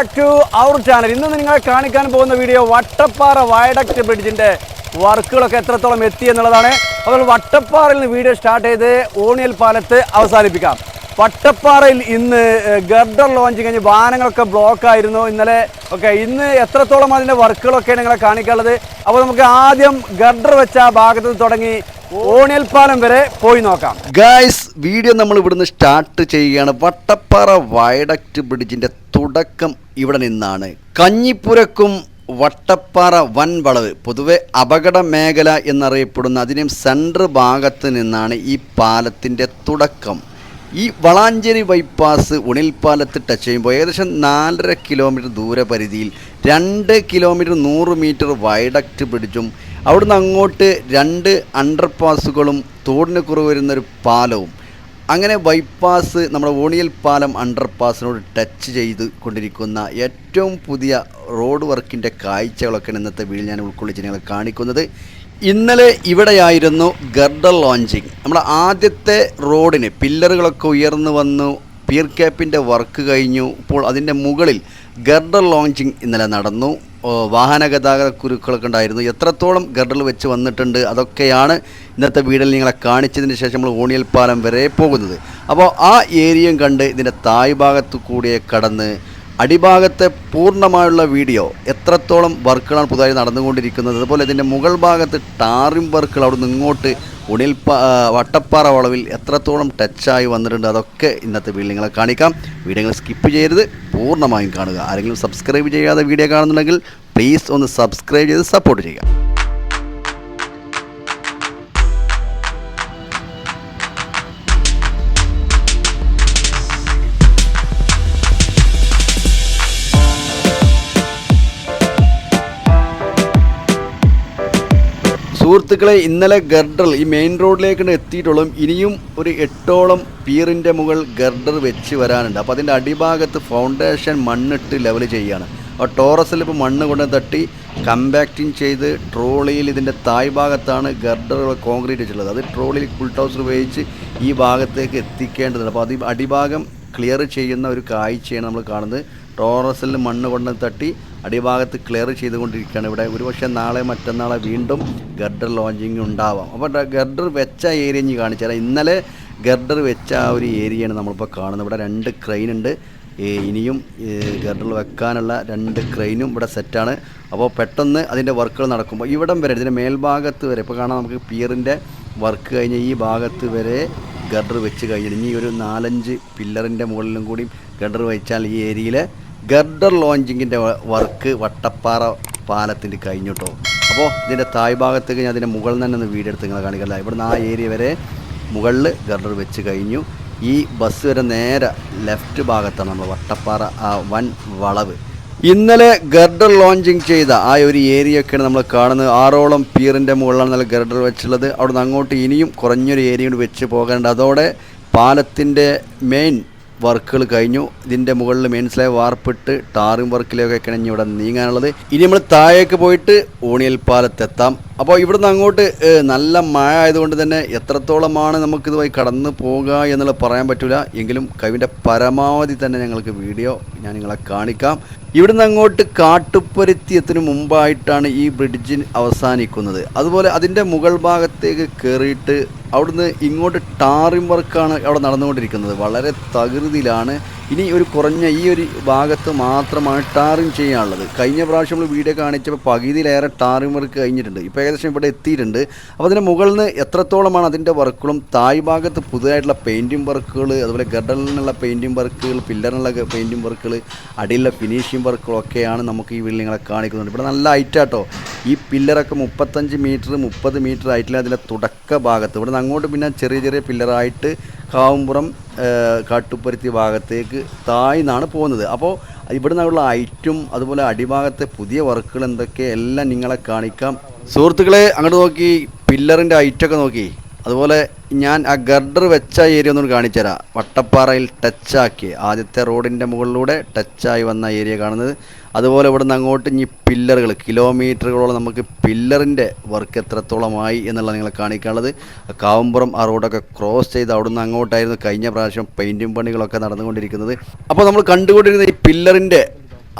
Back to our channel ഇന്ന് നിങ്ങളെ കാണിക്കാൻ പോകുന്ന വീഡിയോ വട്ടപ്പാറ വയഡക്ട് ബ്രിഡ്ജിന്റെ വർക്കുകളൊക്കെ എത്രത്തോളം എത്തി എന്നുള്ളതാണ്. അപ്പോൾ വട്ടപ്പാറയിൽ നിന്ന് വീഡിയോ സ്റ്റാർട്ട് ചെയ്ത് ഓണിയൽ പാലത്ത് അവസാനിപ്പിക്കാം. വട്ടപ്പാറയിൽ ഇന്ന് ഗർഡർ ലോഞ്ച് കഴിഞ്ഞ് വാഹനങ്ങളൊക്കെ ബ്ലോക്ക് ആയിരുന്നു. ഇന്നലെ ഓക്കെ ഇന്ന് എത്രത്തോളം അതിന്റെ വർക്കുകളൊക്കെ നിങ്ങളെ കാണിക്കാനുള്ളത്? അപ്പോൾ നമുക്ക് ആദ്യം ഗർഡർ വെച്ച ആ ഭാഗത്ത് തുടങ്ങി ഓണിയൽ പാലം വരെ പോയി നോക്കാം. ഗായ്സ് വീഡിയോ നമ്മൾ ഇവിടുന്ന് സ്റ്റാർട്ട് ചെയ്യുകയാണ്. വട്ടപ്പാറ വയഡക്റ്റ് ബ്രിഡ്ജിന്റെ തുടക്കം ഇവിടെ നിന്നാണ്. കഞ്ഞിപ്പുരക്കും വട്ടപ്പാറ വൻ വളവ് പൊതുവെ അപകട മേഖല എന്നറിയപ്പെടുന്ന അതിനും സെൻട്രൽ ഭാഗത്ത് നിന്നാണ് ഈ പാലത്തിന്റെ തുടക്കം. ഈ വളാഞ്ചേരി ബൈപ്പാസ് ഉണിൽപ്പാലത്ത് ടച്ച് ചെയ്യുമ്പോൾ ഏകദേശം നാലര കിലോമീറ്റർ ദൂരപരിധിയിൽ രണ്ട് കിലോമീറ്റർ നൂറ് മീറ്റർ വൈഡക്റ്റ് പിടിച്ചും അവിടുന്ന് അങ്ങോട്ട് രണ്ട് അണ്ടർപാസുകളും തോടിന് കുറവ് വരുന്നൊരു പാലവും. അങ്ങനെ ബൈപ്പാസ് നമ്മുടെ ഓണിയൽ പാലം അണ്ടർപാസിനോട് ടച്ച് ചെയ്ത് കൊണ്ടിരിക്കുന്ന ഏറ്റവും പുതിയ റോഡ് വർക്കിന്റെ കാഴ്ചകളൊക്കെയാണ് ഇന്നത്തെ വീഡിയോ ഞാൻ ഉൾക്കൊള്ളിച്ച് നിങ്ങളെ കാണിക്കുന്നത്. ഇന്നലെ ഇവിടെയായിരുന്നു ഗർഡർ ലോഞ്ചിങ്. നമ്മുടെ ആദ്യത്തെ റോഡിന് പില്ലറുകളൊക്കെ ഉയർന്നു വന്നു പിയർ ക്യാപ്പിന്റെ വർക്ക് കഴിഞ്ഞു. ഇപ്പോൾ അതിന്റെ മുകളിൽ ഗർഡർ ലോഞ്ചിങ് ഇന്നലെ നടന്നു. വാഹന ഗതാഗത കുരുക്കളൊക്കെ ഉണ്ടായിരുന്നു. എത്രത്തോളം ഗർഡറിൽ വെച്ച് വന്നിട്ടുണ്ട് അതൊക്കെയാണ് ഇന്നത്തെ വീടിൽ നിങ്ങളെ കാണിച്ചതിന് ശേഷം നമ്മൾ ഓണിയൽ പാലം വരെ പോകുന്നത്. അപ്പോൾ ആ ഏരിയയും കണ്ട് ഇതിന്റെ തായ് ഭാഗത്തു കൂടിയെ കടന്ന് അടിഭാഗത്തെ പൂർണമായുള്ള വീഡിയോ എത്രത്തോളം വർക്കുകളാണ് പുതുതായി നടന്നുകൊണ്ടിരിക്കുന്നത്? അതുപോലെ ഇതിന്റെ മുകൾ ഭാഗത്ത് ടാറിംഗ് വർക്കുകൾ അവിടെ നിന്ന് ഇങ്ങോട്ട് ഉണിൽ വട്ടപ്പാറ വളവിൽ എത്രത്തോളം ടച്ചായി വന്നിട്ടുണ്ട്? അതൊക്കെ ഇന്നത്തെ വീഡിയോ കാണിക്കാം. വീഡിയോകൾ സ്കിപ്പ് ചെയ്യരുത്. പൂർണമായും കാണുക. ആരെങ്കിലും സബ്സ്ക്രൈബ് ചെയ്യാതെ വീഡിയോ കാണുന്നുണ്ടെങ്കിൽ പ്ലീസ് ഒന്ന് സബ്സ്ക്രൈബ് ചെയ്ത് സപ്പോർട്ട് ചെയ്യുക. സുഹൃത്തുക്കളെ ഇന്നലെ ഗർഡർ ഈ മെയിൻ റോഡിലേക്ക് എത്തിയിട്ടുള്ളൂ ഇനിയും ഒരു എട്ടോളം പീറിന്റെ മുകൾ ഗർഡർ വെച്ച് വരാനുണ്ട്. അപ്പോൾ അതിന്റെ അടിഭാഗത്ത് ഫൗണ്ടേഷൻ മണ്ണിട്ട് ലെവൽ ചെയ്യുകയാണ് അപ്പോൾ ടോറസിൽ ഇപ്പോൾ മണ്ണ് കൊണ്ട് തട്ടി കമ്പാക്റ്റിങ് ചെയ്ത് ട്രോളിയിൽ ഇതിന്റെ തായ് ഭാഗത്താണ് ഗർഡറുകൾ കോൺക്രീറ്റ് വെച്ചിട്ടുള്ളത്. അത് ട്രോളിയിൽ ഫുൾ ടൗസർ ഉപയോഗിച്ച് ഈ ഭാഗത്തേക്ക് എത്തിക്കേണ്ടതുണ്ട്. അപ്പോൾ അത് അടിഭാഗം ക്ലിയർ ചെയ്യുന്ന ഒരു കാഴ്ചയാണ് നമ്മൾ കാണുന്നത്. ടോറസിൽ മണ്ണ് കൊണ്ട് തട്ടി അടിഭാഗത്ത് ക്ലിയർ ചെയ്തുകൊണ്ടിരിക്കുകയാണ്. ഇവിടെ ഒരുപക്ഷെ നാളെ മറ്റന്നാളെ വീണ്ടും ഗർഡർ ലോഞ്ചിങ് ഉണ്ടാവാം. അപ്പോൾ ഗർഡർ വെച്ച ഏരിയ ഇനി കാണിച്ചാൽ ഇന്നലെ ഗർഡർ വെച്ച ആ ഒരു ഏരിയയാണ് നമ്മളിപ്പോൾ കാണുന്നത്. ഇവിടെ രണ്ട് ക്രെയിൻ ഉണ്ട്. ഇനിയും ഗർഡർ വെക്കാനുള്ള രണ്ട് ക്രെയിനും ഇവിടെ സെറ്റാണ് അപ്പോൾ പെട്ടെന്ന് അതിന്റെ വർക്കുകൾ നടക്കുമ്പോൾ ഇവിടം വരെ ഇതിന്റെ മേൽഭാഗത്ത് വരെ ഇപ്പോൾ കാണാം നമുക്ക് പിയറിന്റെ വർക്ക് കഴിഞ്ഞ് ഈ ഭാഗത്ത് വരെ ഗർഡർ വെച്ച് കഴിഞ്ഞിട്ട് ഇനി ഒരു നാലഞ്ച് പില്ലറിന്റെ മുകളിലും കൂടി ഗർഡർ വെച്ചാൽ ഈ ഏരിയയിൽ ഗർഡർ ലോഞ്ചിങ്ങിന്റെ വർക്ക് വട്ടപ്പാറ പാലത്തിന്റെ കഴിഞ്ഞിട്ടോ അപ്പോൾ ഇതിന്റെ തായ് ഭാഗത്തേക്ക് ഞാൻ അതിന്റെ മുകളിൽ തന്നെ ഒന്ന് വീഡിയോ എടുത്ത് നിങ്ങളെ കാണിക്കല്ല ഇവിടുന്ന് ആ ഏരിയ വരെ മുകളിൽ ഗർഡർ വെച്ച് കഴിഞ്ഞു. ഈ ബസ് വരെ നേരെ ലെഫ്റ്റ് ഭാഗത്താണ് നമ്മൾ വട്ടപ്പാറ ആ വൻ വളവ്. ഇന്നലെ ഗർഡർ ലോഞ്ചിങ് ചെയ്ത ആ ഒരു ഏരിയ ഒക്കെയാണ് നമ്മൾ കാണുന്നത്. ആറോളം പീറിന്റെ മുകളിലാണ് നല്ല ഗർഡർ വെച്ചുള്ളത്. അവിടെ നിന്ന് അങ്ങോട്ട് ഇനിയും കുറഞ്ഞൊരു ഏരിയ കൂടി വെച്ച് പോകാനുണ്ട്. അതോടെ പാലത്തിന്റെ മെയിൻ വർക്കുകൾ കഴിഞ്ഞു. ഇതിന്റെ മുകളിൽ മെയിൻ വാർപ്പിട്ട് ടാറിംഗ് വർക്കിലേക്കൊക്കെയാണ് ഇനി ഇവിടെ നീങ്ങാനുള്ളത്. ഇനി നമ്മൾ താഴേക്ക് പോയിട്ട് ഊണിയൽ പാലത്തെത്താം അപ്പോൾ ഇവിടുന്ന് അങ്ങോട്ട് നല്ല മഴ ആയതുകൊണ്ട് തന്നെ എത്രത്തോളമാണ് നമുക്കിതുമായി കടന്നു പോകുക എന്നുള്ളത് പറയാൻ പറ്റില്ല എങ്കിലും കവിന്റെ പരമാവധി തന്നെ ഞങ്ങൾക്ക് വീഡിയോ ഞാൻ നിങ്ങളെ കാണിക്കാം. ഇവിടുന്ന് അങ്ങോട്ട് കാട്ടുപ്പരുത്തി എത്തിന് മുമ്പായിട്ടാണ് ഈ ബ്രിഡ്ജ് അവസാനിക്കുന്നത്. അതുപോലെ അതിന്റെ മുകൾ ഭാഗത്തേക്ക് കയറിയിട്ട് അവിടുന്ന് ഇങ്ങോട്ട് ടാറിംഗ് വർക്കാണ് അവിടെ നടന്നുകൊണ്ടിരിക്കുന്നത്. വളരെ തകൃതിയിലാണ് ഇനി ഒരു കുറഞ്ഞ ഈ ഒരു ഭാഗത്ത് മാത്രമാണ് ടാറിങ് ചെയ്യാനുള്ളത്. കഴിഞ്ഞ പ്രാവശ്യം നമ്മൾ വീഡിയോ കാണിച്ചപ്പോൾ പകുതിയിലേറെ ടാറിങ് വർക്ക് കഴിഞ്ഞിട്ടുണ്ട്. ഇപ്പോൾ ഏകദേശം ഇവിടെ എത്തിയിട്ടുണ്ട്. അപ്പോൾ അതിന്റെ മുകളിൽ നിന്ന് എത്രത്തോളമാണ് അതിന്റെ വർക്കുകളും? തായ് ഭാഗത്ത് പുതുതായിട്ടുള്ള പെയിന്റിങ് വർക്കുകൾ അതുപോലെ ഗഡലിനുള്ള പെയിന്റിങ് വർക്കുകൾ പില്ലറിനുള്ള പെയിന്റിങ് വർക്കുകൾ അടിയിലുള്ള ഫിനിഷിംഗ് വർക്കുകളൊക്കെയാണ് നമുക്ക് ഈ ബിൽഡിങ്ങളെ കാണിക്കുന്നുണ്ട് ഇവിടെ നല്ല ഹൈറ്റാട്ടോ ഈ പില്ലറൊക്കെ മുപ്പത്തഞ്ച് മീറ്റർ മുപ്പത് മീറ്റർ ആയിട്ടില്ല അതിന്റെ തുടക്ക ഭാഗത്ത്. ഇവിടെ നിന്ന് അങ്ങോട്ട് പിന്നെ ചെറിയ ചെറിയ പില്ലറായിട്ട് കാവുമ്പുറം ഏഹ്, കാട്ടുപ്പരുത്തി ഭാഗത്തേക്ക് താഴ്ന്നാണ് പോകുന്നത്. അപ്പോൾ ഇവിടെ നിന്നുള്ള ഐറ്റും അതുപോലെ അടിഭാഗത്തെ പുതിയ വർക്കുകൾ എന്തൊക്കെ എല്ലാം നിങ്ങളെ കാണിക്കാം. സുഹൃത്തുക്കളെ അങ്ങോട്ട് നോക്കി. പില്ലറിന്റെ ഐറ്റൊക്കെ നോക്കി. അതുപോലെ ഞാൻ ആ ഗർഡർ വെച്ച ഏരിയ ഒന്നും കാണിച്ചു തരാം വട്ടപ്പാറയിൽ ടച്ചാക്കി ആദ്യത്തെ റോഡിന്റെ മുകളിലൂടെ ടച്ചായി വന്ന ഏരിയ കാണുന്നത്. അതുപോലെ ഇവിടെ നിന്ന് അങ്ങോട്ട് ഇനി പില്ലറുകൾ കിലോമീറ്ററുകളോളം നമുക്ക് പില്ലറിന്റെ വർക്ക് എത്രത്തോളമായി എന്നുള്ളത് നിങ്ങളെ കാണിക്കാനുള്ളത്. കാവുമ്പുറം ആ റോഡൊക്കെ ക്രോസ് ചെയ്ത് അവിടെ നിന്ന് അങ്ങോട്ടായിരുന്നു കഴിഞ്ഞ പ്രാവശ്യം പെയിന്റിങ് പണികളൊക്കെ നടന്നുകൊണ്ടിരിക്കുന്നത്. അപ്പോൾ നമ്മൾ കണ്ടുകൊണ്ടിരുന്ന ഈ പില്ലറിന്റെ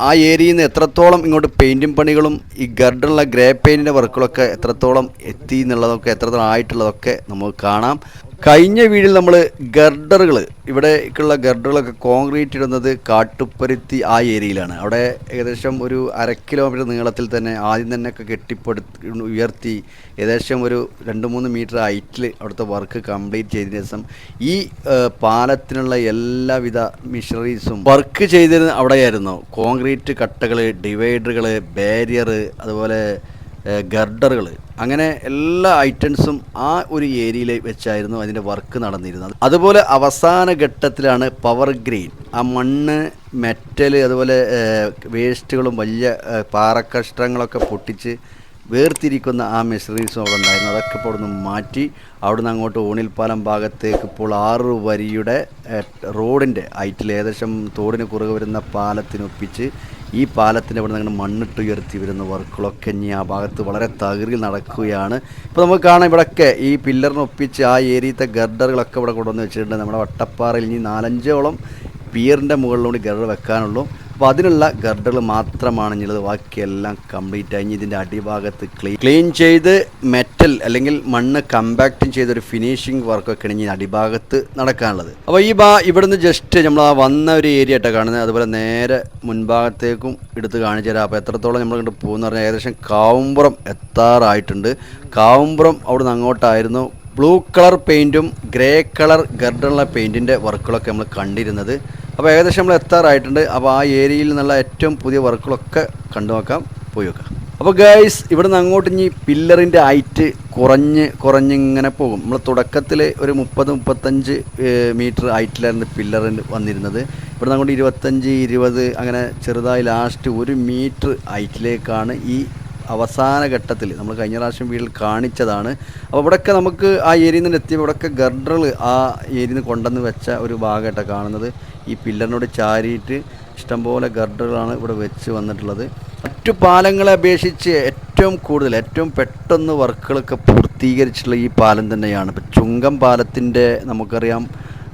ആ ഏരിയയിൽ നിന്ന് എത്രത്തോളം ഇങ്ങോട്ട് പെയിന്റിങ് പണികളും ഈ ഗർഡുള്ള ഗ്രേ പെയിന്റിന്റെ വർക്കുകളൊക്കെ എത്രത്തോളം എത്തി എന്നുള്ളതൊക്കെ എത്രത്തോളം ആയിട്ടുള്ളതൊക്കെ നമുക്ക് കാണാം. കഴിഞ്ഞ വീടിൽ നമ്മൾ ഗർഡറുകൾ ഇവിടേക്കുള്ള ഗർഡറുകളൊക്കെ കോൺക്രീറ്റ് ഇടുന്നത് കാട്ടുപ്പരുത്തി ആ ഏരിയയിലാണ്. അവിടെ ഏകദേശം ഒരു അര കിലോമീറ്റർ നീളത്തിൽ തന്നെ ആദ്യം തന്നെ ഒക്കെ കെട്ടിപ്പടുത്ത് ഉയർത്തി ഏകദേശം ഒരു രണ്ട് മൂന്ന് മീറ്റർ ഹൈറ്റിൽ അവിടുത്തെ വർക്ക് കംപ്ലീറ്റ് ചെയ്തതിന് ശേഷം ഈ പാലത്തിനുള്ള എല്ലാവിധ മിഷണറീസും വർക്ക് ചെയ്തിരുന്ന അവിടെയായിരുന്നു. കോൺക്രീറ്റ് കട്ടകൾ ഡിവൈഡറുകൾ ബാരിയർ അതുപോലെ ഗർഡറുകൾ അങ്ങനെ എല്ലാ ഐറ്റംസും ആ ഒരു ഏരിയയിൽ വെച്ചായിരുന്നു അതിന്റെ വർക്ക് നടന്നിരുന്നത്. അതുപോലെ അവസാന ഘട്ടത്തിലാണ് പവർ ഗ്രെയിൻ ആ മണ്ണ് മെറ്റൽ അതുപോലെ വേസ്റ്റുകളും വലിയ പാറക്കഷ്ടങ്ങളൊക്കെ പൊട്ടിച്ച് വേർതിരിക്കുന്ന ആ മെഷീനറീസും അവിടെ ഉണ്ടായിരുന്നു. അതൊക്കെ ഇപ്പോൾ അവിടെ നിന്ന് മാറ്റി അവിടുന്ന് അങ്ങോട്ട് ഊണിൽപ്പാലം ഭാഗത്തേക്ക് ഇപ്പോൾ ആറ് വരിയുടെ റോഡിന്റെ ഹൈറ്റിൽ ഏകദേശം തോടിന് കുറുകെ വരുന്ന പാലത്തിനൊപ്പിച്ച് ഈ പാലത്തിന്റെ ഇവിടെ നിന്ന് മണ്ണിട്ട് ഉയർത്തി വരുന്ന വർക്കുകളൊക്കെ ഇനി ആ ഭാഗത്ത് വളരെ തകറിൽ നടക്കുകയാണ്. ഇപ്പോൾ നമുക്ക് കാണാം ഇവിടെയൊക്കെ ഈ പില്ലറിനൊപ്പിച്ച് ആ ഏരിയത്തെ ഗർഡറുകളൊക്കെ ഇവിടെ കൊണ്ടുവന്ന് വെച്ചിട്ടുണ്ട്. നമ്മുടെ വട്ടപ്പാറയിൽ ഇനി നാലഞ്ചോളം പിയറിന്റെ മുകളിലൂടെ ഗർഡർ വെക്കാനുള്ളൂ. അപ്പോൾ അതിനുള്ള ഗർഡുകൾ മാത്രമാണ് ഇനിയുള്ളത് ബാക്കിയെല്ലാം കംപ്ലീറ്റ് ആയി. ഇതിന്റെ അടിഭാഗത്ത് ക്ലീൻ ക്ലീൻ ചെയ്ത് മെറ്റൽ അല്ലെങ്കിൽ മണ്ണ് കമ്പാക്റ്റും ചെയ്തൊരു ഫിനിഷിംഗ് വർക്കൊക്കെയാണ് ഇനി അടിഭാഗത്ത് നടക്കാനുള്ളത്. അപ്പോൾ ഈ ബാ ഇവിടുന്ന് ജസ്റ്റ് നമ്മൾ ആ വന്ന ഒരു ഏരിയ ആയിട്ടാണ് കാണുന്നത്. അതുപോലെ നേരെ മുൻഭാഗത്തേക്കും എടുത്ത് കാണിച്ചു തരാം. അപ്പോൾ എത്രത്തോളം നമ്മൾ ഇങ്ങോട്ട് പോകുന്ന പറഞ്ഞാൽ ഏകദേശം കാവുമ്പുറം എത്താറായിട്ടുണ്ട്. കാവുമ്പുറം അവിടെ നിന്ന് അങ്ങോട്ടായിരുന്നു ബ്ലൂ കളർ പെയിന്റും ഗ്രേ കളർ ഗർഡനുള്ള പെയിന്റിന്റെ വർക്കുകളൊക്കെ നമ്മൾ കണ്ടിരുന്നത്. അപ്പോൾ ഏകദേശം നമ്മൾ എത്താറായിട്ടുണ്ട്. അപ്പോൾ ആ ഏരിയയിൽ നിന്നുള്ള ഏറ്റവും പുതിയ വർക്കുകളൊക്കെ കണ്ടു നോക്കാം. പോയി നോക്കാം. അപ്പോൾ ഗൈസ് ഇവിടെ നിന്ന് അങ്ങോട്ട് ഇനി പില്ലറിന്റെ ഹൈറ്റ് കുറഞ്ഞ് കുറഞ്ഞ് ഇങ്ങനെ പോകും. നമ്മൾ തുടക്കത്തിൽ ഒരു മുപ്പത് മുപ്പത്തഞ്ച് മീറ്റർ ഹൈറ്റിലായിരുന്നു പില്ലറിന് വന്നിരുന്നത്. ഇവിടെ നിന്ന് അങ്ങോട്ട് ഇരുപത്തഞ്ച് ഇരുപത് അങ്ങനെ ചെറുതായി ലാസ്റ്റ് ഒരു മീറ്റർ ഹൈറ്റിലേക്കാണ് ഈ അവസാന ഘട്ടത്തിൽ നമ്മൾ കഴിഞ്ഞ പ്രാവശ്യം വീട്ടിൽ കാണിച്ചതാണ്. അപ്പോൾ ഇവിടെയൊക്കെ നമുക്ക് ആ ഏരിയയിൽ നിന്ന് എത്തിയപ്പോൾ ഇവിടെയൊക്കെ ഗർഡറുകൾ ആ ഏരിയയിൽ നിന്ന് കൊണ്ടുവന്ന് വെച്ച ഒരു ഭാഗമായിട്ടാണ് കാണുന്നത്. ഈ പില്ലറിനോട് ചാരിയിട്ട് ഇഷ്ടംപോലെ ഗർഡറുകളാണ് ഇവിടെ വെച്ച് വന്നിട്ടുള്ളത്. മറ്റു പാലങ്ങളെ അപേക്ഷിച്ച് ഏറ്റവും കൂടുതൽ ഏറ്റവും പെട്ടെന്ന് വർക്കുകളൊക്കെ പൂർത്തീകരിച്ചിട്ടുള്ള ഈ പാലം തന്നെയാണ്. ഇപ്പം ചുങ്കം പാലത്തിന്റെ നമുക്കറിയാം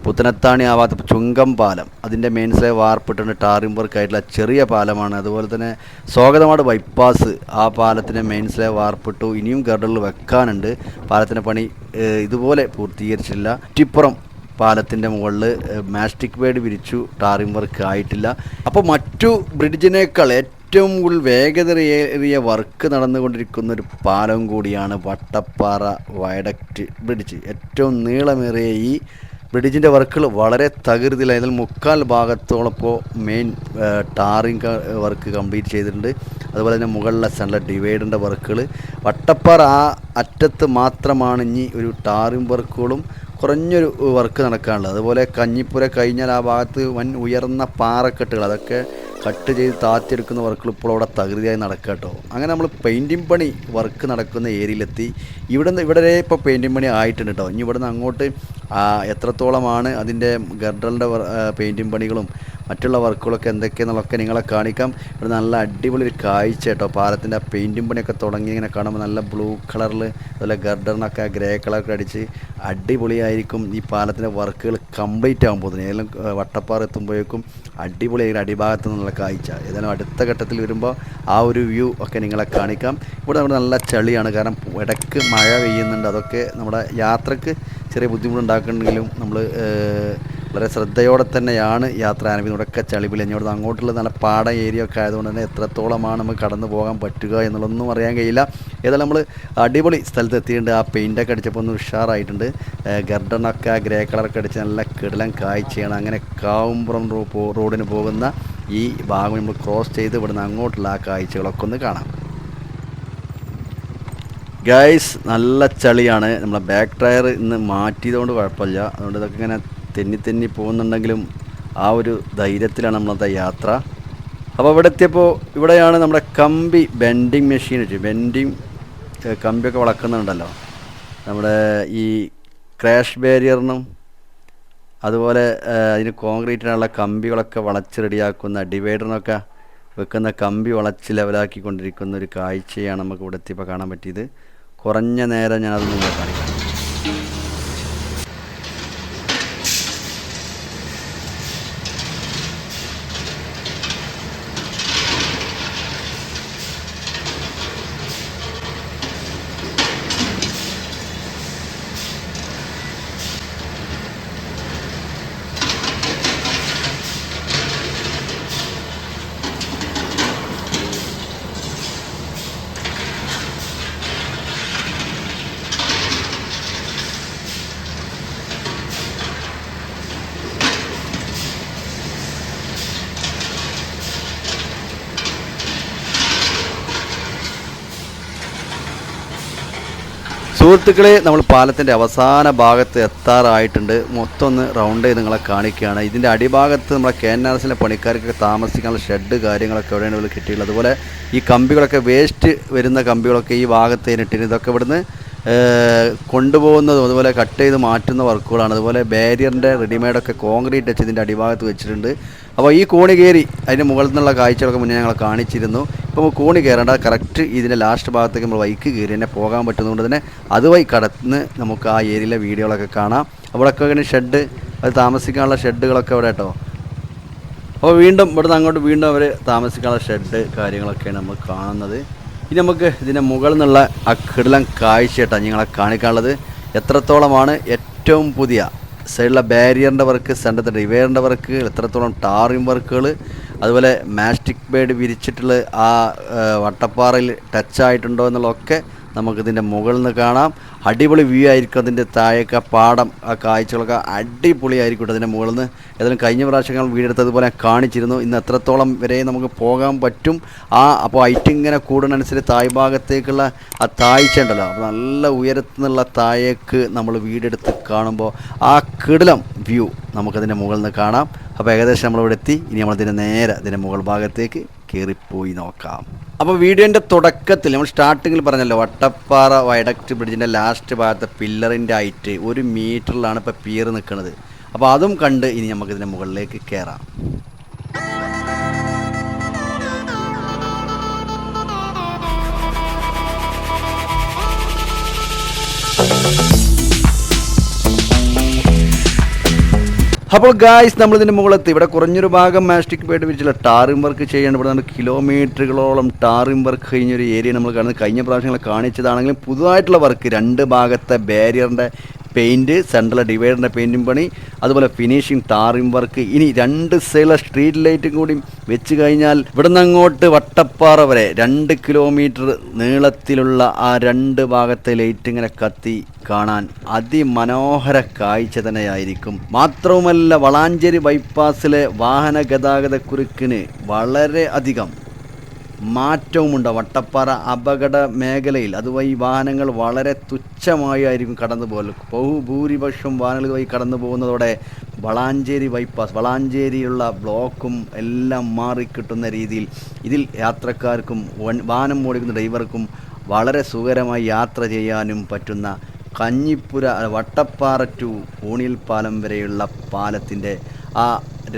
പുത്തനത്താണി ആവാത്ത ചുങ്കം പാലം. അതിന്റെ മെയിൻസിലെ വാർപ്പിട്ടുണ്ട് ടാറിംഗ് വർക്കായിട്ടുള്ള ചെറിയ പാലമാണ്. അതുപോലെ തന്നെ സ്വാഗതമാട് ബൈപ്പാസ് ആ പാലത്തിന്റെ മെയിൻസിലെ വാർപ്പിട്ടു. ഇനിയും ഗർഡറിൽ വെക്കാനുണ്ട്. പാലത്തിന്റെ പണി ഇതുപോലെ പൂർത്തീകരിച്ചില്ല ചുറ്റിപ്പുറം പാലത്തിന്റെ മുകളിൽ മാസ്റ്റിക് വേഡ് വിരിച്ചു ടാറിംഗ് വർക്ക് ആയിട്ടില്ല. അപ്പോൾ മറ്റു ബ്രിഡ്ജിനേക്കാൾ ഏറ്റവും കൂടുതൽ വേഗതയേറിയ വർക്ക് നടന്നുകൊണ്ടിരിക്കുന്ന ഒരു പാലം കൂടിയാണ് വട്ടപ്പാറ വയഡക്റ്റ് ബ്രിഡ്ജ്. ഏറ്റവും നീളമേറിയ ഈ ബ്രിഡ്ജിന്റെ വർക്കുകൾ വളരെ തകൃതിയിലായി. അതിൽ മുക്കാൽ ഭാഗത്തോളം ഇപ്പോൾ മെയിൻ ടാറിങ് വർക്ക് കംപ്ലീറ്റ് ചെയ്തിട്ടുണ്ട്. അതുപോലെ തന്നെ മുകളിലെ സൺല ഡിവൈഡറിന്റെ വർക്കുകൾ വട്ടപ്പാറ ആ അറ്റത്ത് മാത്രമാണ് ഇനി ഒരു ടാറിങ് വർക്കുകളും കുറഞ്ഞൊരു വർക്ക് നടക്കാനുള്ളത്. അതുപോലെ കഞ്ഞിപ്പുര കഴിഞ്ഞാൽ ആ ഭാഗത്ത് വൻ ഉയർന്ന പാറക്കെട്ടുകൾ അതൊക്കെ കട്ട് ചെയ്ത് താത്തിയെടുക്കുന്ന വർക്കുകൾ ഇപ്പോൾ അവിടെ തകൃതിയായി നടക്കുക കേട്ടോ. അങ്ങനെ നമ്മൾ പെയിന്റിങ് പണി വർക്ക് നടക്കുന്ന ഏരിയയിലെത്തി ഇവിടെ നിന്ന് ഇവിടെ ഇപ്പോൾ പെയിന്റിങ് പണി ആയിട്ടുണ്ട് കേട്ടോ. ഇനി ഇവിടെ നിന്ന് അങ്ങോട്ട് എത്രത്തോളമാണ് അതിന്റെ ഗർഡറിന്റെ പെയിന്റിങ് പണികളും മറ്റുള്ള വർക്കുകളൊക്കെ എന്തൊക്കെയെന്നുള്ളതൊക്കെ നിങ്ങളെ കാണിക്കാം. ഇവിടെ നല്ല അടിപൊളി ഒരു കാഴ്ച കേട്ടോ. പാലത്തിന്റെ ആ പെയിന്റിങ് പണിയൊക്കെ തുടങ്ങി ഇങ്ങനെ കാണുമ്പോൾ നല്ല ബ്ലൂ കളറിൽ അതുപോലെ ഗർഡറിനൊക്കെ ഗ്രേ കളറൊക്കെ അടിച്ച് അടിപൊളിയായിരിക്കും. ഈ പാലത്തിന്റെ വർക്കുകൾ കംപ്ലീറ്റ് ആകുമ്പോൾ തന്നെ ഏതെങ്കിലും വട്ടപ്പാറ എത്തുമ്പോഴേക്കും അടിപൊളിയായിരിക്കും അടിഭാഗത്ത് നിന്നുള്ള കാഴ്ച. ഏതായാലും അടുത്ത ഘട്ടത്തിൽ വരുമ്പോൾ ആ ഒരു വ്യൂ ഒക്കെ നിങ്ങളെ കാണിക്കാം. ഇവിടെ നമ്മുടെ നല്ല ചളിയാണ്. കാരണം ഇടയ്ക്ക് മഴ പെയ്യുന്നുണ്ട്. അതൊക്കെ നമ്മുടെ യാത്രയ്ക്ക് ചെറിയ ബുദ്ധിമുട്ടുണ്ടാക്കുന്നുണ്ടെങ്കിലും നമ്മൾ വളരെ ശ്രദ്ധയോടെ തന്നെയാണ് യാത്ര ആരംഭിക്കുന്നത്. ഇവിടെയൊക്കെ ചളിപിളി ഇവിടെ അങ്ങോട്ടുള്ള നല്ല പാട ഏരിയ ഒക്കെ ആയതുകൊണ്ട് തന്നെ എത്രത്തോളമാണ് നമുക്ക് കടന്നു പോകാൻ പറ്റുക എന്നുള്ളതൊന്നും അറിയാൻ കഴിയില്ല. ഏതായാലും നമ്മൾ അടിപൊളി സ്ഥലത്ത് എത്തിയിട്ടുണ്ട്. ആ പെയിന്റൊക്കെ അടിച്ചപ്പോൾ ഒന്ന് ഉഷാറായിട്ടുണ്ട്. ഗർഡനൊക്കെ ഗ്രേ കളറൊക്കെ അടിച്ച് നല്ല കിടലം കാഴ്ചയാണ്. അങ്ങനെ കാവുംപുറം റോഡിന് പോകുന്ന ഈ ഭാഗം നമ്മൾ ക്രോസ് ചെയ്ത് ഇവിടുന്ന് അങ്ങോട്ടുള്ള ആ കാഴ്ചകളൊക്കെ ഒന്ന് കാണാം. ഗൈസ് നല്ല ചളിയാണ്. നമ്മളെ ബാക്ക് ടയർ ഇന്ന് മാറ്റിയതുകൊണ്ട് കുഴപ്പമില്ല. അതുകൊണ്ട് ഇതൊക്കെ ഇങ്ങനെ തെന്നി തെന്നി പോകുന്നുണ്ടെങ്കിലും ആ ഒരു ധൈര്യത്തിലാണ് നമ്മളത്തെ യാത്ര. അപ്പോൾ ഇവിടെ എത്തിയപ്പോൾ ഇവിടെയാണ് നമ്മുടെ കമ്പി ബെൻഡിങ് മെഷീൻ വെച്ച് ബെൻഡിങ് കമ്പിയൊക്കെ വളക്കുന്നുണ്ടല്ലോ. നമ്മുടെ ഈ ക്രാഷ് ബാരിയറിനും അതുപോലെ അതിന് കോൺക്രീറ്റിനുള്ള കമ്പികളൊക്കെ വളച്ച് റെഡിയാക്കുന്ന ഡിവൈഡറിനൊക്കെ വെക്കുന്ന കമ്പി വളച്ച് ലെവലാക്കിക്കൊണ്ടിരിക്കുന്ന ഒരു കാഴ്ചയാണ് നമുക്ക് ഇവിടെ എത്തിയപ്പോൾ കാണാൻ പറ്റിയത്. കുറഞ്ഞ നേരം ഞാനത് നിങ്ങളെ കാണിക്കാം സുഹൃത്തുക്കളെ നമ്മൾ പാലത്തിന്റെ അവസാന ഭാഗത്ത് എത്താറായിട്ടുണ്ട്. മൊത്തം ഒന്ന് റൗണ്ട് ചെയ്ത് നിങ്ങളെ കാണിക്കുകയാണ്. ഇതിന്റെ അടിഭാഗത്ത് നമ്മളെ കെ എൻ ആർ എസിലെ പണിക്കാർക്ക് താമസിക്കാനുള്ള ഷെഡ് കാര്യങ്ങളൊക്കെ എവിടെയാണ് ഇവിടെ കിട്ടിയിട്ടുള്ളത്. അതുപോലെ ഈ കമ്പികളൊക്കെ വേസ്റ്റ് വരുന്ന കമ്പികളൊക്കെ ഈ ഭാഗത്ത് ഇട്ടിരുന്നു. ഇതൊക്കെ ഇവിടുന്ന് കൊണ്ടുപോകുന്നതും അതുപോലെ കട്ട് ചെയ്ത് മാറ്റുന്ന വർക്കുകളാണ്. അതുപോലെ ബാരിയറിന്റെ റെഡിമെയ്ഡൊക്കെ കോൺക്രീറ്റ് വെച്ച് ഇതിന്റെ അടിഭാഗത്ത് വെച്ചിട്ടുണ്ട്. അപ്പോൾ ഈ കോണി കയറി അതിന്റെ മുകളിൽ നിന്നുള്ള കാഴ്ചകളൊക്കെ മുന്നേ ഞങ്ങൾ കാണിച്ചിരുന്നു. ഇപ്പോൾ കോണി കയറേണ്ട. കറക്റ്റ് ഇതിന്റെ ലാസ്റ്റ് ഭാഗത്തേക്ക് നമ്മൾ വൈക്ക് കയറി തന്നെ പോകാൻ പറ്റുന്നതുകൊണ്ട് തന്നെ അതുവഴി കടന്ന് നമുക്ക് ആ ഏരിയയിലെ വീഡിയോകളൊക്കെ കാണാം. അവിടെയൊക്കെ ഇങ്ങനെ ഷെഡ് അത് താമസിക്കാനുള്ള ഷെഡുകളൊക്കെ അവിടെ കേട്ടോ. അപ്പോൾ വീണ്ടും ഇവിടുന്ന് അങ്ങോട്ട് വീണ്ടും അവർ താമസിക്കാനുള്ള ഷെഡ് കാര്യങ്ങളൊക്കെയാണ് നമ്മൾ കാണുന്നത്. ഇനി നമുക്ക് ഇതിന്റെ മുകളിൽ നിന്നുള്ള ആ കിടലം കാഴ്ചയായിട്ടാണ് ഞങ്ങളെ കാണിക്കാനുള്ളത്. എത്രത്തോളമാണ് ഏറ്റവും പുതിയ സൈഡിലെ ബാരിയറിന്റെ വർക്ക് സെന്റർ റിവേറിന്റെ വർക്ക് എത്രത്തോളം ടാറിങ് വർക്കുകൾ അതുപോലെ മാസ്റ്റിക് ബേഡ് വിരിച്ചിട്ടുള്ള ആ ആ, വട്ടപ്പാറയിൽ ടച്ച് ആയിട്ടുണ്ടോ എന്നുള്ളതൊക്കെ നമുക്കിതിന്റെ മുകളിൽ നിന്ന് കാണാം. അടിപൊളി വ്യൂ ആയിരിക്കും അതിന്റെ താഴെയൊക്കെ പാടം ആ കാഴ്ചകളൊക്കെ അടിപൊളിയായിരിക്കും അതിന്റെ മുകളിൽ നിന്ന് ഏതായാലും കഴിഞ്ഞ പ്രാവശ്യം ഞങ്ങൾ വീടെടുത്തതുപോലെ കാണിച്ചിരുന്നു. ഇന്ന് എത്രത്തോളം വരെ നമുക്ക് പോകാൻ പറ്റും? ആ അപ്പോൾ ഹൈറ്റ് ഇങ്ങനെ കൂടുന്നതനുസരിച്ച് തായ് ഭാഗത്തേക്കുള്ള ആ താഴ്ച ഉണ്ടല്ലോ. അപ്പോൾ നല്ല ഉയരത്തു നിന്നുള്ള താഴേക്ക് നമ്മൾ വീടെടുത്ത് കാണുമ്പോൾ ആ കിടിലം വ്യൂ നമുക്കതിന്റെ മുകളിൽ നിന്ന് കാണാം. അപ്പോൾ ഏകദേശം നമ്മളിവിടെ എത്തി. ഇനി നമ്മളിതിന്റെ നേരെ ഇതിന്റെ മുകൾ ഭാഗത്തേക്ക് കയറിപ്പോയി നോക്കാം. അപ്പോൾ വീഡിയോന്റെ തുടക്കത്തിൽ നമ്മൾ സ്റ്റാർട്ടിങ്ങിൽ പറഞ്ഞല്ലോ വട്ടപ്പാറ വയഡക്റ്റ് ബ്രിഡ്ജിന്റെ ലാസ്റ്റ് ഭാഗത്തെ പില്ലറിന്റെ ഹൈറ്റ് ഒരു മീറ്ററിലാണ് ഇപ്പോൾ പിയർ നിൽക്കുന്നത്. അപ്പോൾ അതും കണ്ട് ഇനി നമുക്ക് ഇതിന്റെ മുകളിലേക്ക് കയറാം അപ്പോൾ ഗായ്സ് നമ്മൾ ഇതിന്റെ മുകളെത്തി ഇവിടെ കുറഞ്ഞൊരു ഭാഗം മാസ്റ്റിക് പേട്ട് വിരിച്ചില്ല ടാറിം വർക്ക് ചെയ്യേണ്ട ഇവിടെ നമ്മൾ കിലോമീറ്ററുകളോളം ടാറിം വർക്ക് കഴിഞ്ഞൊരു ഏരിയ നമ്മൾ കാണുന്നത് കഴിഞ്ഞ പ്രാവശ്യങ്ങൾ കാണിച്ചതാണെങ്കിലും പുതുതായിട്ടുള്ള വർക്ക് രണ്ട് ഭാഗത്തെ ബാരിയറിന്റെ പെയിന്റ് സെൻട്രൽ ഡിവൈഡറിന്റെ പെയിന്റും പണി അതുപോലെ ഫിനിഷിംഗ് ടാറിം വർക്ക് ഇനി രണ്ട് സൈഡിലെ സ്ട്രീറ്റ് ലൈറ്റും കൂടി വെച്ച് കഴിഞ്ഞാൽ ഇവിടുന്ന് അങ്ങോട്ട് വട്ടപ്പാറ വരെ രണ്ട് കിലോമീറ്റർ നീളത്തിലുള്ള ആ രണ്ട് ഭാഗത്തെ ലൈറ്റ് ഇങ്ങനെ കത്തി കാണാൻ അതിമനോഹര കാഴ്ച തന്നെയായിരിക്കും. മാത്രവുമല്ല വളാഞ്ചേരി ബൈപ്പാസിലെ വാഹന ഗതാഗത കുരുക്കിന് വളരെ അധികം മാറ്റവുമുണ്ട്. വട്ടപ്പാറ അപകട മേഖലയിൽ അതുവഴി വാഹനങ്ങൾ വളരെ തുച്ഛമായി ആയിരിക്കും കടന്നു പോകൽ ബഹുഭൂരിപക്ഷം വാഹനങ്ങൾ വഴി കടന്നു പോകുന്നതോടെ വളാഞ്ചേരി ബൈപ്പാസ് വളാഞ്ചേരിയുള്ള ബ്ലോക്കും എല്ലാം മാറിക്കിട്ടുന്ന രീതിയിൽ ഇതിൽ യാത്രക്കാർക്കും വാഹനം ഓടിക്കുന്ന ഡ്രൈവർക്കും വളരെ സുഖകരമായി യാത്ര ചെയ്യാനും പറ്റുന്ന കഞ്ഞിപ്പുര വട്ടപ്പാറ ടു ഊണിൽ പാലം വരെയുള്ള പാലത്തിന്റെ ആ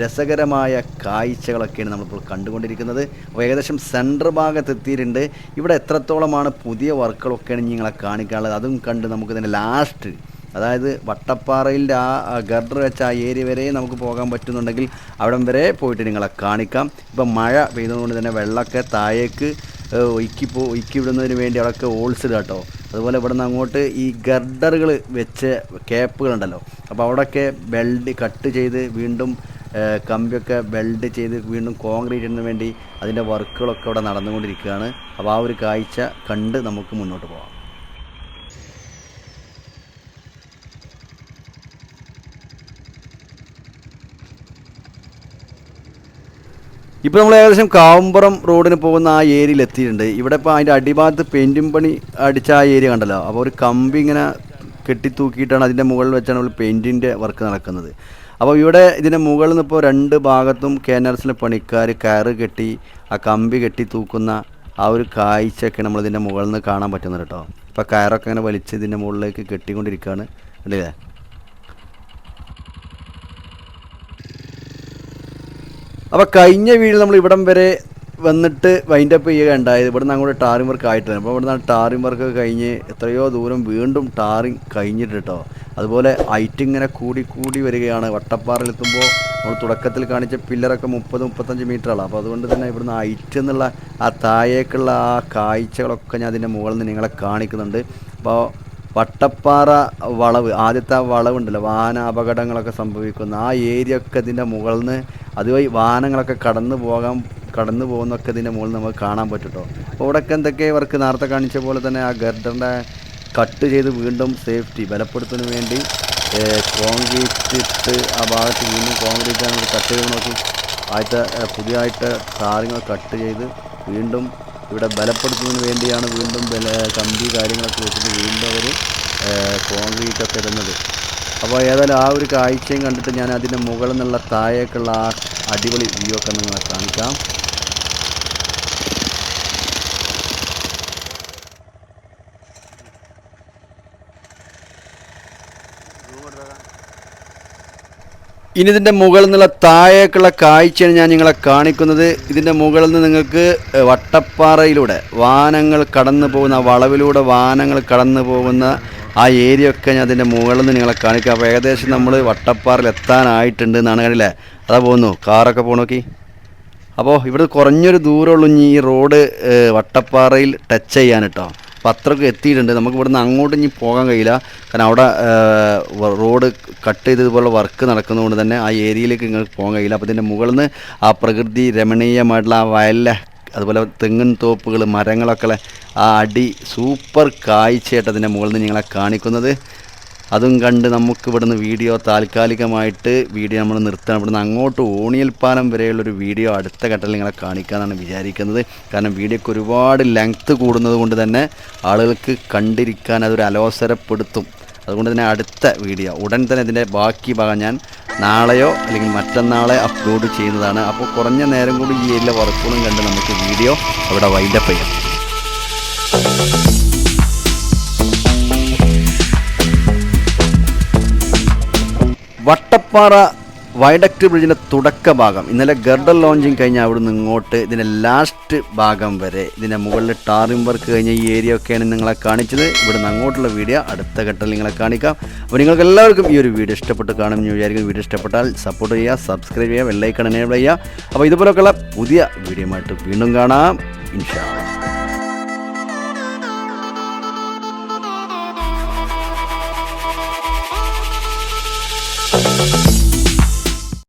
രസകരമായ കാഴ്ചകളൊക്കെയാണ് നമ്മളിപ്പോൾ കണ്ടുകൊണ്ടിരിക്കുന്നത്. അപ്പോൾ ഏകദേശം സെന്റർ ഭാഗത്ത് എത്തിയിട്ടുണ്ട്. ഇവിടെ എത്രത്തോളമാണ് പുതിയ വർക്കുകളൊക്കെയാണ് നിങ്ങളെ കാണിക്കാനുള്ളത്? അതും കണ്ട് നമുക്കിതിന്റെ ലാസ്റ്റ് അതായത് വട്ടപ്പാറയിന്റെ ആ ഗർഡർ വെച്ച ആ ഏരിയ വരെ നമുക്ക് പോകാൻ പറ്റുന്നുണ്ടെങ്കിൽ അവിടം വരെ പോയിട്ട് നിങ്ങളെ കാണിക്കാം. ഇപ്പം മഴ പെയ്തതുകൊണ്ട് തന്നെ വെള്ളമൊക്കെ താഴേക്ക് ഒഴുക്കി പോ ഒഴുക്കി വിടുന്നതിന് വേണ്ടി അവിടെയൊക്കെ ഇടുക കേട്ടോ. അതുപോലെ ഇവിടെ നിന്ന് അങ്ങോട്ട് ഈ ഗർഡറുകൾ വെച്ച് ക്യാപ്പുകളുണ്ടല്ലോ അപ്പോൾ അവിടെയൊക്കെ ബെൽഡ് കട്ട് ചെയ്ത് വീണ്ടും കമ്പിയൊക്കെ വെൽഡ് ചെയ്ത് വീണ്ടും കോൺക്രീറ്റിന് വേണ്ടി അതിന്റെ വർക്കുകളൊക്കെ ഇവിടെ നടന്നുകൊണ്ടിരിക്കുകയാണ്. അപ്പോൾ ആ ഒരു കാഴ്ച കണ്ട് നമുക്ക് മുന്നോട്ട് പോകാം. ഇപ്പോൾ നമ്മൾ ഏകദേശം കാവമ്പുറം റോഡിന് പോകുന്ന ആ ഏരിയയിൽ എത്തിയിട്ടുണ്ട്. ഇവിടെ ഇപ്പോൾ അതിന്റെ അടിഭാഗത്ത് പെയിന്റും പണി അടിച്ച ആ ഏരിയ കണ്ടല്ലോ. അപ്പോൾ ഒരു കമ്പി ഇങ്ങനെ കെട്ടിത്തൂക്കിയിട്ടാണ് അതിന്റെ മുകളിൽ വെച്ചാണ് പെയിന്റിന്റെ വർക്ക് നടക്കുന്നത്. അപ്പോൾ ഇവിടെ ഇതിന്റെ മുകളിൽ നിന്ന് ഇപ്പോൾ രണ്ട് ഭാഗത്തും കെ എൻ ആർ എസിലെ പണിക്കാർ കയറ് കെട്ടി ആ കമ്പി കെട്ടി തൂക്കുന്ന ആ ഒരു കാഴ്ചയൊക്കെ നമ്മൾ ഇതിന്റെ മുകളിൽ നിന്ന് കാണാൻ പറ്റുന്നത് കേട്ടോ. ഇപ്പോൾ കയറൊക്കെ അങ്ങനെ വലിച്ച് ഇതിന്റെ മുകളിലേക്ക് കെട്ടിക്കൊണ്ടിരിക്കുകയാണ്. അല്ലേ? അപ്പോൾ കഴിഞ്ഞ വീട് നമ്മൾ ഇവിടം വരെ വന്നിട്ട് വൈൻഡപ്പ് ചെയ്യുക ഉണ്ടായത് ഇവിടെ നിന്ന് അങ്ങോട്ട് ടാറിംഗ് വർക്ക് ആയിട്ടുണ്ട് അപ്പോൾ ഇവിടുന്ന് ടാറിംഗ് വർക്ക് കഴിഞ്ഞ് എത്രയോ ദൂരം വീണ്ടും ടാറിംഗ് കഴിഞ്ഞിട്ട് കേട്ടോ അതുപോലെ ഹൈറ്റ് ഇങ്ങനെ കൂടി കൂടി വരികയാണ്. വട്ടപ്പാറയിലെത്തുമ്പോൾ നമ്മൾ തുടക്കത്തിൽ കാണിച്ച പില്ലറൊക്കെ മുപ്പത് മുപ്പത്തഞ്ച് മീറ്ററാണ് അപ്പോൾ അതുകൊണ്ട് തന്നെ ഇവിടുന്ന് ഹൈറ്റ് എന്നുള്ള ആ താഴേക്കുള്ള ആ കാഴ്ചകളൊക്കെ ഞാൻ അതിന്റെ മുകളിൽ നിന്ന് നിങ്ങളെ കാണിക്കുന്നുണ്ട്. അപ്പോൾ വട്ടപ്പാറ വളവ് ആദ്യത്തെ ആ വളവുണ്ടല്ലോ വാഹന അപകടങ്ങളൊക്കെ സംഭവിക്കുന്ന. ആ ഏരിയ ഒക്കെ ഇതിന്റെ മുകളിൽ നിന്ന് അതുവഴി വാഹനങ്ങളൊക്കെ കടന്നു പോകാൻ കടന്നു പോകുന്നൊക്കെ ഇതിന്റെ മുകളിൽ നമുക്ക് കാണാൻ പറ്റും കേട്ടോ അപ്പോൾ ഇവിടെയൊക്കെ എന്തൊക്കെ വർക്ക് നേരത്തെ കാണിച്ച പോലെ തന്നെ ആ ഗർഡറിന്റെ കട്ട് ചെയ്ത് വീണ്ടും സേഫ്റ്റി ബലപ്പെടുത്തുന്നതിന് വേണ്ടി കോൺക്രീറ്റ് ഇട്ട് ആ ഭാഗത്ത് വീണ്ടും കോൺക്രീറ്റ് കട്ട് ചെയ്ത് നോക്കി. ആദ്യത്തെ പുതിയതായിട്ട് ടാറിങ്ങൾ കട്ട് ചെയ്ത് വീണ്ടും ഇവിടെ ബലപ്പെടുത്തുന്നതിന് വേണ്ടിയാണ് വീണ്ടും ബല കമ്പി കാര്യങ്ങളൊക്കെ വെച്ചിട്ട് വീണ്ടും അവർ കോൺക്രീറ്റ് ഒക്കെ ഇടുന്നത്. അപ്പോൾ ഏതായാലും ആ ഒരു കാഴ്ചയും കണ്ടിട്ട് ഞാൻ അതിന്റെ മുകളിൽ നിന്നുള്ള താഴേക്കുള്ള ആ അടിപൊളി വ്യൂ ഒക്കെ നിങ്ങളെ കാണിക്കാം. ഇനി ഇതിന്റെ മുകളിൽ നിന്നുള്ള താഴേക്കുള്ള കാഴ്ചയാണ് ഞാൻ നിങ്ങളെ കാണിക്കുന്നത്. ഇതിന്റെ മുകളിൽ നിന്ന് നിങ്ങൾക്ക് വട്ടപ്പാറയിലൂടെ വാനങ്ങൾ കടന്നു പോകുന്ന വളവിലൂടെ വാനങ്ങൾ കടന്നു പോകുന്ന ആ ഏരിയ ഒക്കെ ഞാൻ അതിന്റെ മുകളിൽ നിന്ന് നിങ്ങളെ കാണിക്കാം. അപ്പോൾ ഏകദേശം നമ്മൾ വട്ടപ്പാറയിൽ എത്താനായിട്ടുണ്ട് എന്നാണ് കണ്ടില്ലേ? അതാ പോകുന്നു. കാറൊക്കെ പോണോക്കി അപ്പോൾ ഇവിടെ കുറഞ്ഞൊരു ദൂരമുള്ളൂ ഇനി ഈ റോഡ് വട്ടപ്പാറയിൽ ടച്ച് ചെയ്യാൻ കേട്ടോ. അപ്പോൾ അത്രയ്ക്ക് എത്തിയിട്ടുണ്ട്. നമുക്ക് ഇവിടുന്ന് അങ്ങോട്ട് ഇനി പോകാൻ കഴിയില്ല. കാരണം അവിടെ റോഡ് കട്ട് ചെയ്തതുപോലെ വർക്ക് നടക്കുന്നതുകൊണ്ട് തന്നെ ആ ഏരിയയിലേക്ക് നിങ്ങൾക്ക് പോകാൻ കഴിയില്ല. അപ്പോൾ ഇതിന്റെ മുകളിൽ നിന്ന് ആ പ്രകൃതി രമണീയമായിട്ടുള്ള ആ വയലിലെ അതുപോലെ തെങ്ങിൻ തോപ്പുകൾ മരങ്ങളൊക്കെ ആ അടി സൂപ്പർ കാഴ്ചയായിട്ട് അതിന്റെ മുകളിൽ നിന്ന് നിങ്ങളെ കാണിക്കുന്നത്. അതും കണ്ട് നമുക്ക് ഇവിടുന്ന് വീഡിയോ താൽക്കാലികമായിട്ട് വീഡിയോ നമ്മൾ നിർത്തണം. ഇവിടുന്ന് അങ്ങോട്ട് ഓണിയൽ പാലം വരെയുള്ളൊരു വീഡിയോ അടുത്ത ഘട്ടത്തിൽ നിങ്ങളെ കാണിക്കാമെന്നാണ് വിചാരിക്കുന്നത്. കാരണം വീഡിയോക്ക് ഒരുപാട് ലെങ്ത്ത് കൂടുന്നത് കൊണ്ട് തന്നെ ആളുകൾക്ക് കണ്ടിരിക്കാൻ അതൊരു അലോസരപ്പെടുത്തും. അതുകൊണ്ട് തന്നെ അടുത്ത വീഡിയോ ഉടൻ തന്നെ ഇതിന്റെ ബാക്കി ഭാഗം ഞാൻ നാളെയോ അല്ലെങ്കിൽ മറ്റന്നാളെ അപ്ലോഡ് ചെയ്യുന്നതാണ്. അപ്പോൾ കുറഞ്ഞ നേരം കൂടി ഈ എല്ലാ വർക്കുകളും കണ്ട് നമുക്ക് വീഡിയോ അവിടെ വൈൻഡപ്പ് ചെയ്യാം. വട്ടപ്പാറ വൈഡക്ട് ബ്രിഡ്ജിന്റെ തുടക്ക ഭാഗം ഇന്നലെ ഗർഡർ ലോഞ്ചിങ് കഴിഞ്ഞാൽ അവിടെ നിന്ന് ഇങ്ങോട്ട് ഇതിന്റെ ലാസ്റ്റ് ഭാഗം വരെ. ഇതിന്റെ മുകളിൽ ടാറിംഗ് വർക്ക് കഴിഞ്ഞ ഈ ഏരിയ ഒക്കെയാണ് നിങ്ങളെ കാണിച്ചത്. ഇവിടുന്ന് അങ്ങോട്ടുള്ള വീഡിയോ അടുത്ത ഘട്ടത്തിൽ നിങ്ങളെ കാണിക്കാം. അപ്പോൾ നിങ്ങൾക്ക് എല്ലാവർക്കും ഈ ഒരു വീഡിയോ ഇഷ്ടപ്പെട്ട് കാണും എന്ന് വിചാരിക്കും വീഡിയോ ഇഷ്ടപ്പെട്ടാൽ സപ്പോർട്ട് ചെയ്യുക സബ്സ്ക്രൈബ് ചെയ്യുക വെള്ളൈക്കൺ എനേബിൾ ചെയ്യുക. അപ്പോൾ ഇതുപോലൊക്കെയുള്ള പുതിയ വീഡിയോ വീണ്ടും കാണാം. ഇൻഷാ.